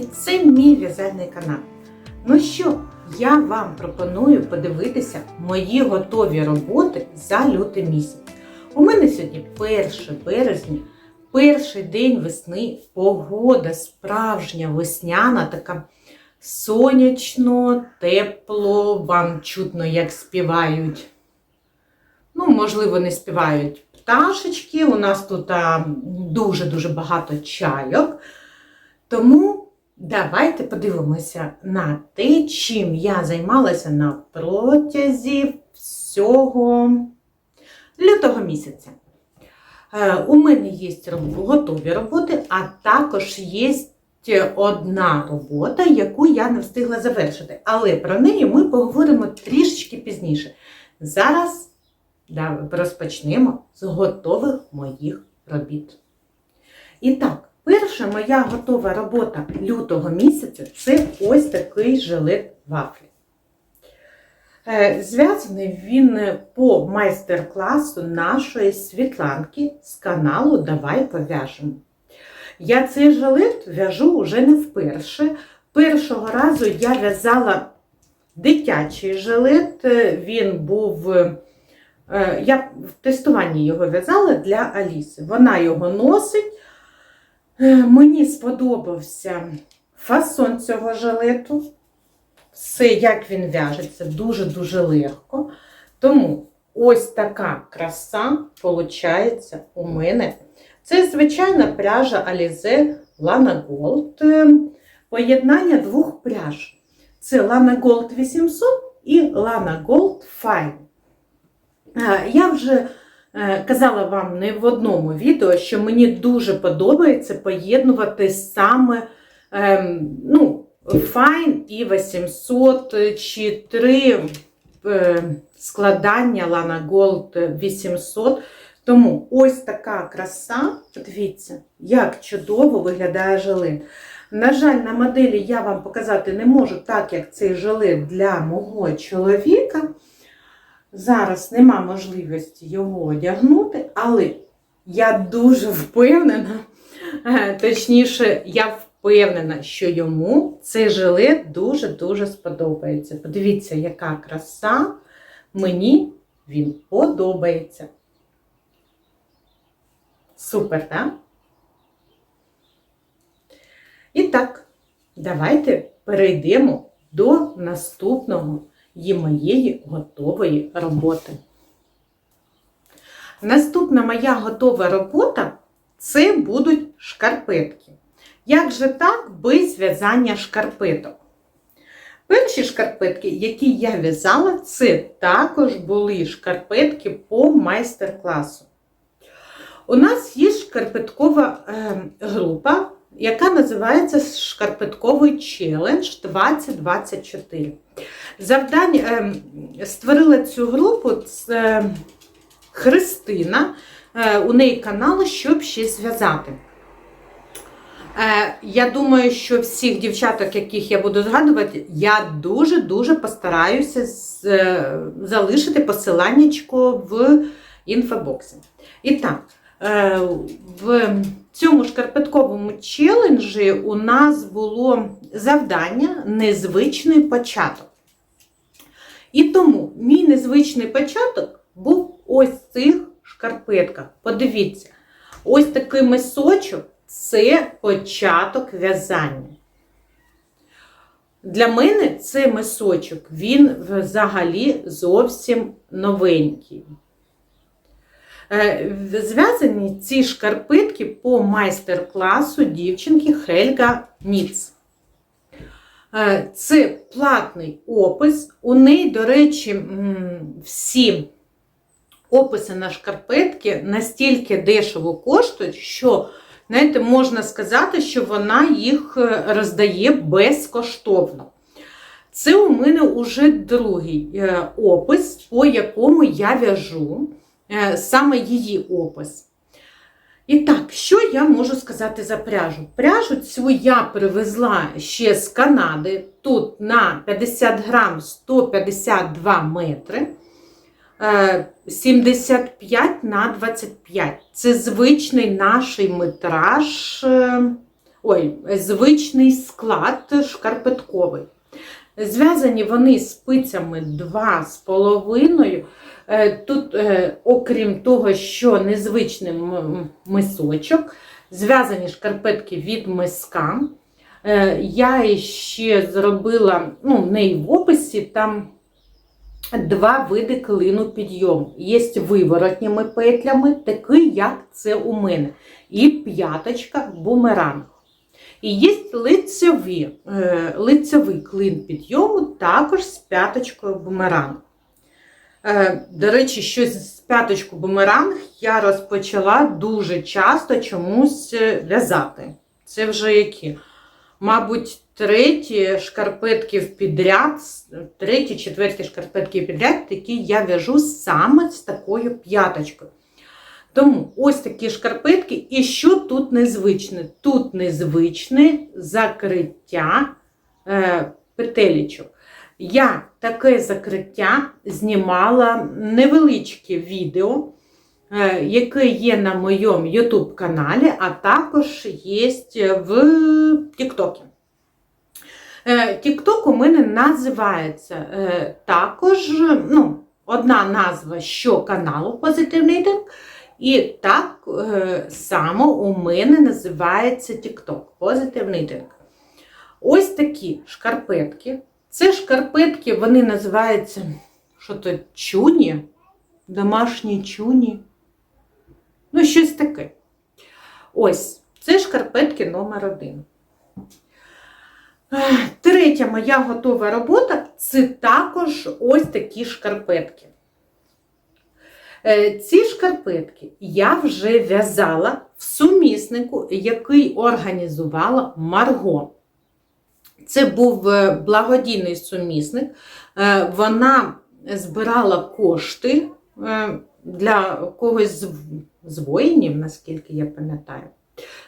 це мій в'язальний канал. Ну що, я вам пропоную подивитися мої готові роботи за лютий місяць. У мене сьогодні 1 березня, перший день весни, погода справжня весняна, така сонячно, тепло, вам чутно, як співають. Ну, можливо, не співають пташечки. У нас тут дуже-дуже багато чайок. Тому давайте подивимося на те, чим я займалася на протязі всього лютого місяця. Е, У мене є готові роботи, а також є одна робота, яку я не встигла завершити. Але про неї ми поговоримо трішечки пізніше. Зараз розпочнемо з готових моїх робіт. І так, перша моя готова робота лютого місяця це ось такий жилет вафлі. Е, Зв'язаний він по майстер-класу нашої Світланки з каналу Давай пов'яжемо. Я цей жилет в'яжу вже не вперше. Першого разу я в'язала дитячий жилет. Е, Він був. е, Я в тестуванні його в'язала для Аліси. Вона його носить. Е, Мені сподобався фасон цього жилету. Все, як він в'яжеться, дуже-дуже легко. Тому ось така краса виходить у мене. Це звичайна пряжа Alize Lana Gold. Е, Поєднання двох пряж. Це Lana Gold 800 і Lana Gold Fine. Е, Я вже казала вам не в одному відео, що мені дуже подобається поєднувати саме ем, ну, Fine і 800 чи три е, складання Lana Gold 800. Тому ось така краса, подивіться, як чудово виглядає жилет. На жаль, на моделі я вам показати не можу, так як цей жилет для мого чоловіка. Зараз нема можливості його одягнути, але я дуже впевнена, е, точніше, я впевнена, що йому цей жилет дуже-дуже сподобається. Подивіться, яка краса, мені він подобається. Супер, так? І так, давайте перейдемо до наступного є моєї готової роботи. Наступна моя готова робота це будуть шкарпетки. Як же так без в'язання шкарпеток? Перші шкарпетки, які я в'язала, це також були шкарпетки по майстер-класу. У нас є шкарпеткова е, група, яка називається Шкарпетковий челендж 2024. Завдання е, створила цю групу це Христина. Е, у неї канал, щоб щось зв'язати. Е, я думаю, що всіх дівчаток, яких я буду згадувати, я дуже-дуже постараюся е, залишити посиланнячко в інфобоксі. І так, в цьому шкарпетковому челенджі у нас було завдання незвичний початок. І тому мій незвичний початок був ось в цих шкарпетках. Подивіться, ось такий мисочок це початок в'язання. Для мене цей мисочок, він взагалі зовсім новенький. Е, Зв'язані ці шкарпетки по майстер-класу дівчинки Хельга Ніц. Е, Це платний опис. У неї, до речі, всі описи на шкарпетки настільки дешево коштують, що, знаєте, можна сказати, що вона їх е, роздає безкоштовно. Це у мене вже другий опис, по якому я в'яжу саме її опис. І так, що я можу сказати за пряжу? Пряжу цю я привезла ще з Канади. Тут на 50 грам 152 метри. е, 75 на 25. Це звичний наш метраж е, ой, звичний склад шкарпетковий. Зв'язані вони спицями 2,5. Е, Тут, е, окрім того, що незвичний мисочок, зв'язані шкарпетки від миска. Е, Я ще зробила, ну, в неї в описі там два види клину підйому. Є виворотніми петлями, такий, як це у мене. І п'яточка бумеранг. І є лицеві, е, лицевий клин підйому, також з п'яточкою бумеранг. Е, До речі, щось з п'яточку бумеранг я розпочала дуже часто чомусь е, в'язати. Це вже які? Мабуть, треті шкарпетки підряд, треті, четверті шкарпетки підряд, які я в'яжу саме з такою п'яточкою. Тому ось такі шкарпетки. І що тут незвичне? Тут незвичне закриття е, петелечок. Я таке закриття знімала невеличке відео, е, яке є на моєму YouTube каналі, а також є в TikTok. TikTok у мене називається е, також ну, одна назва що каналу Позитивний День, і так е, само у мене називається TikTok Позитивний День. Ось такі шкарпетки. Це шкарпетки, вони називаються що то чуні, домашні чуні. Ну, щось таке. Ось, це шкарпетки номер один. Третя моя готова робота це також ось такі шкарпетки. Е, Ці шкарпетки я вже в'язала в суміснику, який організувала Марго. Це був е, благодійний сумісник. Е, Вона збирала кошти для когось з- воїнів, наскільки я пам'ятаю.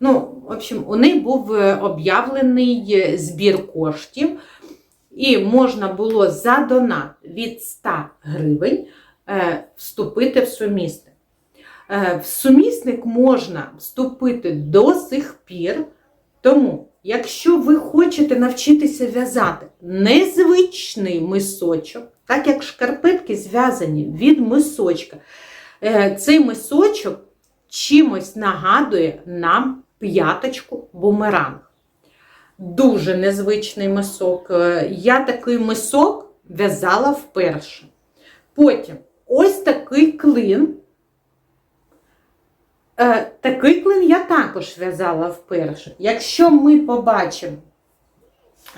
Ну, в общем, у неї був об'явлений збір коштів, і можна було за донат від 100 гривень вступити в сумісник. Е, В сумісник можна вступити до сих пір, тому, якщо ви хочете навчитися в'язати незвичний мисочок, так як шкарпетки зв'язані від мисочка, е, цей мисочок чимось нагадує нам п'яточку бумеранг. Дуже незвичний мисок. Е, Я такий мисок в'язала вперше. Потім ось такий клин. Е, Такий клин я також в'язала вперше. Якщо ми побачимо,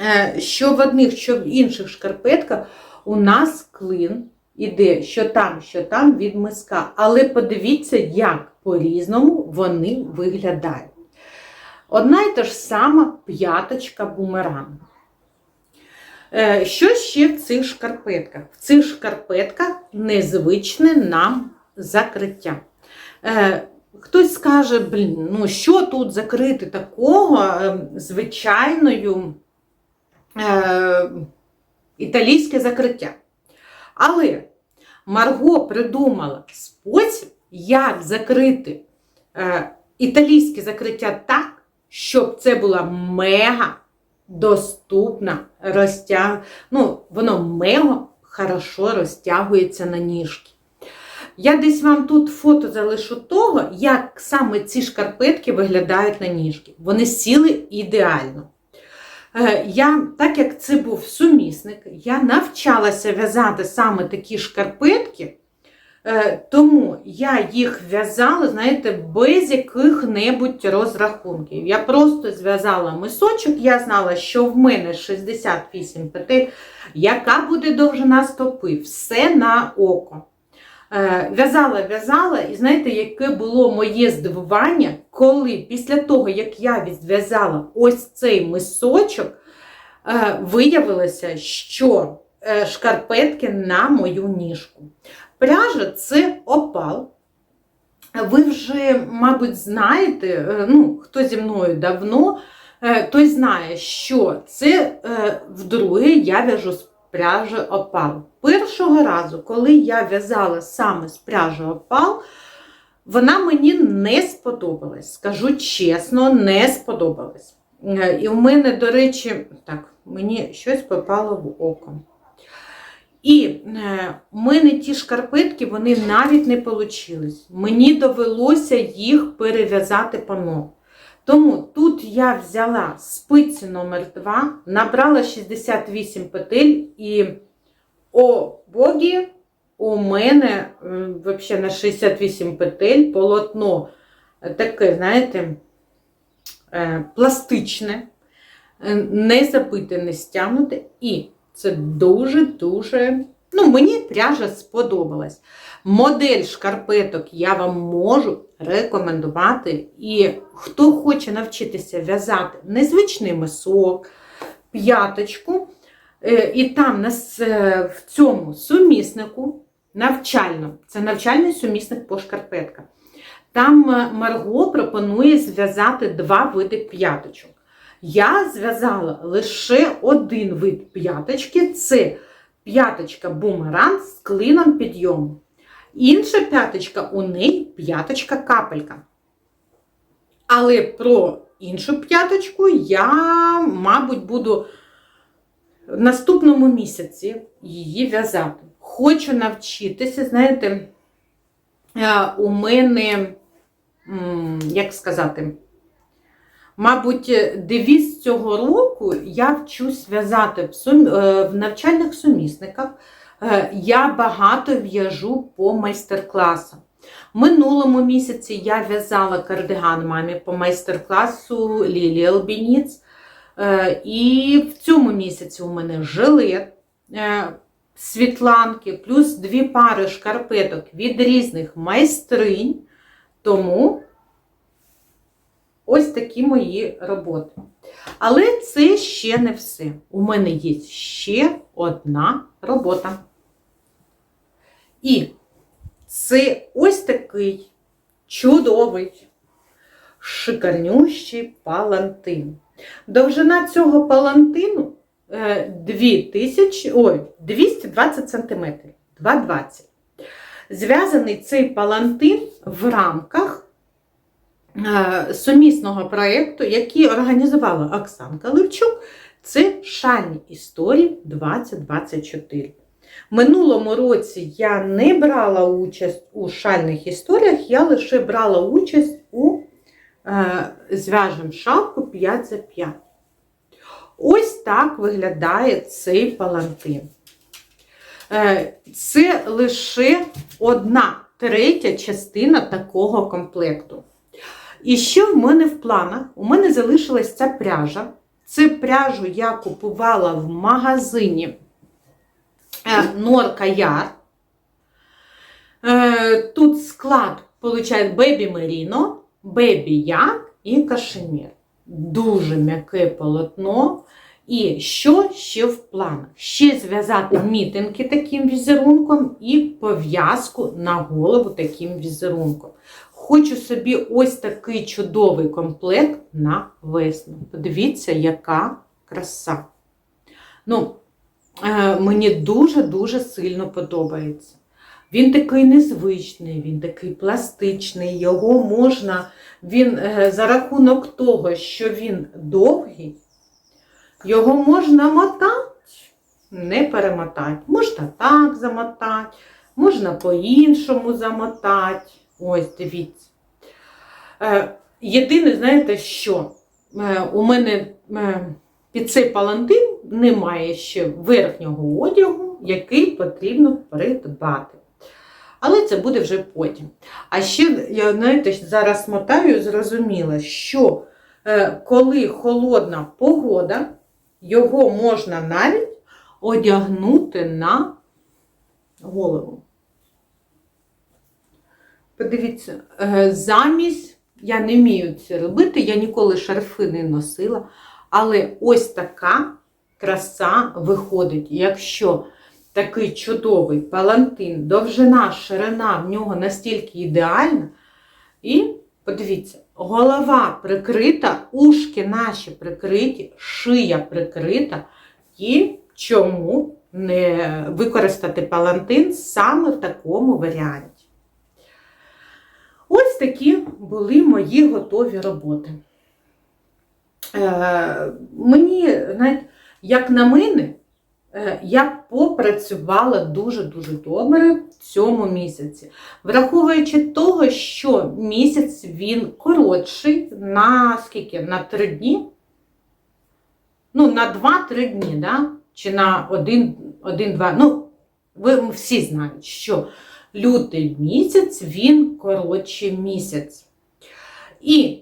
е, що в одних, що в інших шкарпетках у нас клин іде, що там, що там від миска. Але подивіться, як по-різному вони виглядають. Одна і та ж сама п'яточка бумеранг. Е, Що ще в цих шкарпетках? В цих шкарпетках незвичне нам закриття. Е, Хтось скаже, блін, ну що тут закрити такого е, звичайною е, італійське закриття. Але Марго придумала спосіб, як закрити е, італійське закриття так, щоб це була мега доступна розтяг... Ну, воно мега хорошо розтягується на ніжки. Я десь вам тут фото залишу того, як саме ці шкарпетки виглядають на ніжки. Вони сіли ідеально. Е, Я, так як це був сумісник, я навчалася в'язати саме такі шкарпетки, тому я їх в'язала, знаєте, без яких-небудь розрахунків. Я просто зв'язала мисочок, я знала, що в мене 68 петель, яка буде довжина стопи, все на око. Е, В'язала, в'язала, і знаєте, яке було моє здивування, коли після того, як я відв'язала ось цей мисочок, е, виявилося, що е, шкарпетки на мою ніжку. Пряжа це опал. Ви вже, мабуть, знаєте, е, ну, хто зі мною давно, е, той знає, що це е, вдруге я в'яжу з пряжі опал. Першого разу, коли я в'язала саме з пряжі опал, вона мені не сподобалась. Скажу чесно, не сподобалась. І в мене, до речі, так, мені щось попало в око. І е, в мене ті шкарпетки, вони навіть не вийшли. Мені довелося їх перев'язати пано. Тому тут я взяла спиці номер 2 набрала 68 петель і о богі, у мене е, вообще на 68 петель полотно е, таке, знаєте, е, пластичне, е, не забите, не стягнуте. І це дуже-дуже. Ну, мені пряжа сподобалась. Модель шкарпеток я вам можу рекомендувати. І хто хоче навчитися в'язати незвичний мисок, п'яточку, е, і там е, в цьому суміснику навчально, це навчальний сумісник по шкарпеткам. Там е, Марго пропонує зв'язати два види п'яточок. Я зв'язала лише один вид п'яточки це п'яточка бумеранг з клином підйому. Інша п'яточка у неї п'яточка капелька. Але про іншу п'яточку я, мабуть, буду в наступному місяці її в'язати. Хочу навчитися, знаєте, е, у мене, як сказати, Мабуть, девіз цього року я вчусь в'язати в, е, навчальних сумісниках. Е, Я багато в'яжу по майстер-класам. Минулому місяці я в'язала кардиган мамі по майстер-класу Лілі Албініц. Е, І в цьому місяці у мене жилет е, світланки, плюс дві пари шкарпеток від різних майстринь. Тому Ось такі мої роботи. Але це ще не все. У мене є ще одна робота. І це ось такий чудовий, шикарнющий палантин. Довжина цього палантину е, 2000, ой, 220 см. 220. Зв'язаний цей палантин в рамках е, сумісного проєкту, який організувала Оксанка Левчук, це шальні історії 2024. Минулому році я не брала участь у шальних історіях, я лише брала участь у е, зв'яжем шапку 5 за 5. Ось так виглядає цей палантин. Е, Це лише одна третя частина такого комплекту. І що в мене в планах? У мене залишилась ця пряжа. Це пряжу я купувала в магазині е, Норка Яр. Е, Тут склад, виходить, Бебі Меріно, Бебі Як і кашемір. Дуже м'яке полотно. І що ще в планах? Ще зв'язати мітинки таким візерунком і пов'язку на голову таким візерунком. Хочу собі ось такий чудовий комплект на весну. Подивіться, яка краса. Ну, е, мені дуже-дуже сильно подобається. Він такий незвичний, він такий пластичний, його можна, він е, за рахунок того, що він довгий, його можна мотати, не перемотати. Можна так замотати, можна по-іншому замотати. Ось, дивіться. Е, єдине, знаєте, що е, у мене е, під цей палантин немає ще верхнього одягу, який потрібно придбати. Але це буде вже потім. А ще, я знаєте, зараз мотаю, зрозуміла, що коли холодна погода, його можна навіть одягнути на голову. Подивіться, е, замість, я не вмію це робити, я ніколи шарфи не носила, але ось така краса виходить, якщо такий чудовий палантин, довжина, ширина в нього настільки ідеальна. І подивіться, голова прикрита, ушки наші прикриті, шия прикрита. І чому не використати палантин саме в такому варіанті? Ось такі були мої готові роботи. Е, мені, знаєте, як на мене, е, я попрацювала дуже-дуже добре в цьому місяці. Враховуючи того, що місяць він коротший на скільки? На три дні? Ну, на 2-3 дні, да? чи на 1-2. Ну, ви всі знають, що лютий місяць він коротший місяць. І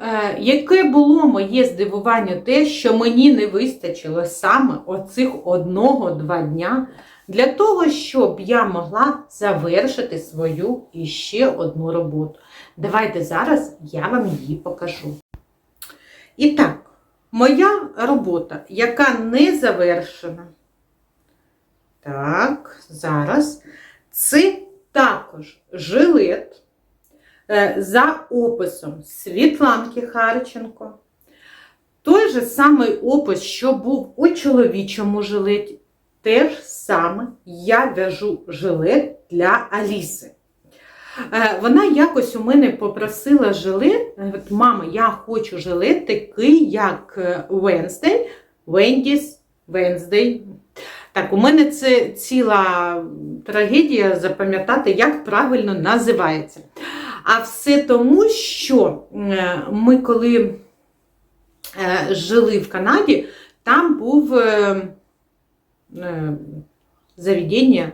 е, яке було моє здивування, те, що мені не вистачило саме оцих одного-два дня для того, щоб я могла завершити свою іще одну роботу. Давайте зараз я вам її покажу. І так, моя робота, яка не завершена. Так, зараз. Це також жилет за описом Світланки Харченко. Той же самий опис, що був у чоловічому жилеті, теж саме я в'яжу жилет для Аліси. Е, Вона якось у мене попросила жилет. Говорить, Мама, я хочу жилет такий, як Wednesday, Wendy's, Wednesday. Так, у мене це ціла трагедія запам'ятати, як правильно називається. А все тому, що е, ми коли е, жили в Канаді, там був е, заведення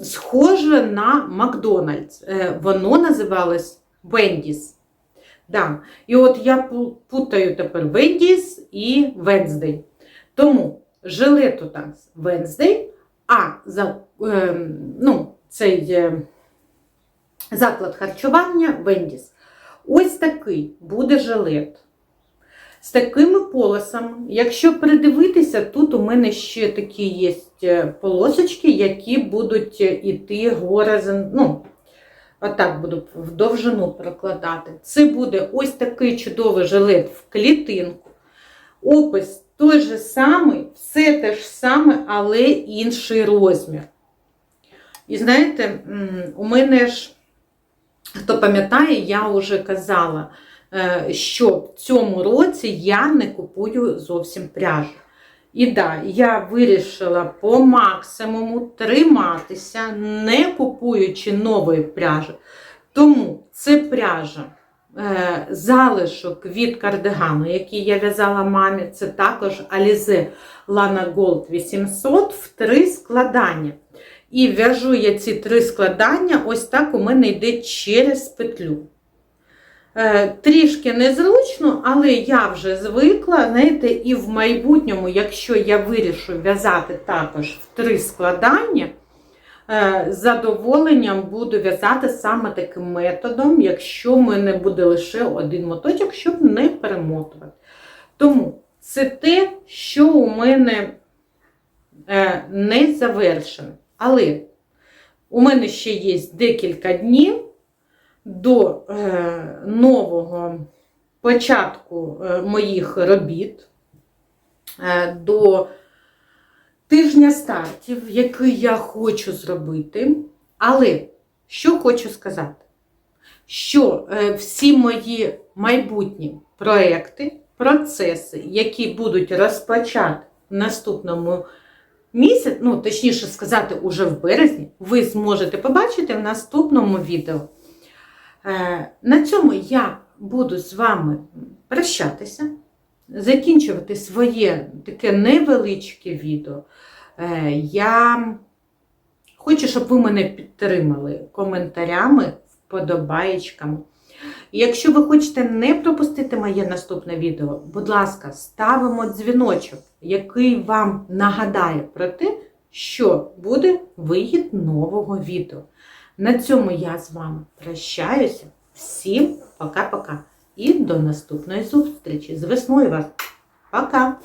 схоже на Макдональдс. Воно називалось Wendy's. Да. І от я путаю тепер Wendy's і Wednesday. Тому у нас Wednesday, а за, е, ну, цей е, заклад харчування Wendy's. Ось такий буде жилет. З такими полосами. Якщо придивитися, тут у мене ще такі є е, полосочки, які будуть іти горизон, ну, отак буду в довжину прокладати. Це буде ось такий чудовий жилет в клітинку. Опис той же самий, все те ж саме, але інший розмір. І знаєте, у мене ж, хто пам'ятає, я вже казала, е, що в цьому році я не купую зовсім пряжу. І да, я вирішила по максимуму триматися, не купуючи нової пряжі. Тому це пряжа залишок від кардигану, який я в'язала мамі, це також Alize Lana Gold 800 в три складання. І в'яжу я ці три складання, ось так у мене йде через петлю. Е, Трішки незручно, але я вже звикла, знаєте, і в майбутньому, якщо я вирішу в'язати також в три складання, е, з задоволенням буду в'язати саме таким методом, якщо в мене буде лише один моточок, щоб не перемотувати. Тому це те, що у мене е, не завершено. Але у мене ще є декілька днів до е, нового початку е, моїх робіт, е, до тижня стартів, який я хочу зробити. Але що хочу сказати? Що е, всі мої майбутні проекти, процеси, які будуть розпочати в наступному місяці, ну, точніше сказати, уже в березні, ви зможете побачити в наступному відео. Е, На цьому я буду з вами прощатися, закінчувати своє таке невеличке відео. Е, Я хочу, щоб ви мене підтримали коментарями, вподобаєчками. Якщо ви хочете не пропустити моє наступне відео, будь ласка, ставимо дзвіночок, який вам нагадає про те, що буде вихід нового відео. На цьому я з вами прощаюся. Всім пока-пока. І до наступної зустрічі. З весною вас. Пока!